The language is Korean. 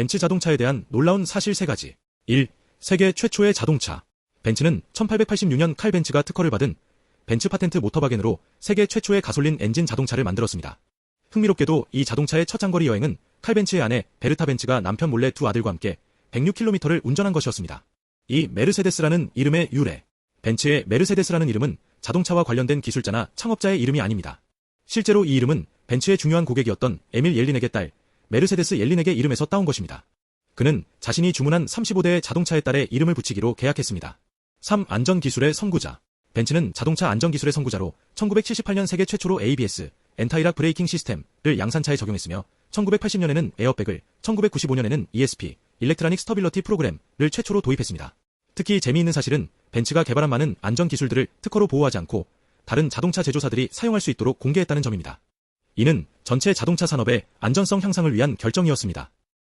벤츠 자동차에 대한 놀라운 사실 3가지. 1. 세계 최초의 자동차. 벤츠는 1886년 칼 벤츠가 특허를 받은 벤츠 파텐트 모터바겐으로 세계 최초의 가솔린 엔진 자동차를 만들었습니다. 흥미롭게도 이 자동차의 첫 장거리 여행은 칼 벤츠의 아내 베르타 벤츠가 남편 몰래 두 아들과 함께 106km를 운전한 것이었습니다. 이 메르세데스라는 이름의 유래. 벤츠의 메르세데스라는 이름은 자동차와 관련된 기술자나 창업자의 이름이 아닙니다. 실제로 이 이름은 벤츠의 중요한 고객이었던 에밀 옐린에게 딸 메르세데스 옐린에게 이름에서 따온 것입니다. 그는 자신이 주문한 35대의 자동차에 딸의 이름을 붙이기로 계약했습니다. 3. 안전기술의 선구자. 벤츠는 자동차 안전기술의 선구자로 1978년 세계 최초로 ABS, 엔타이락 브레이킹 시스템을 양산차에 적용했으며 1980년에는 에어백을, 1995년에는 ESP, 일렉트라닉 스터빌러티 프로그램을 최초로 도입했습니다. 특히 재미있는 사실은 벤츠가 개발한 많은 안전 기술들을 특허로 보호하지 않고 다른 자동차 제조사들이 사용할 수 있도록 공개했다는 점입니다. 이는 전체 자동차 산업의 안전성 향상을 위한 결정이었습니다.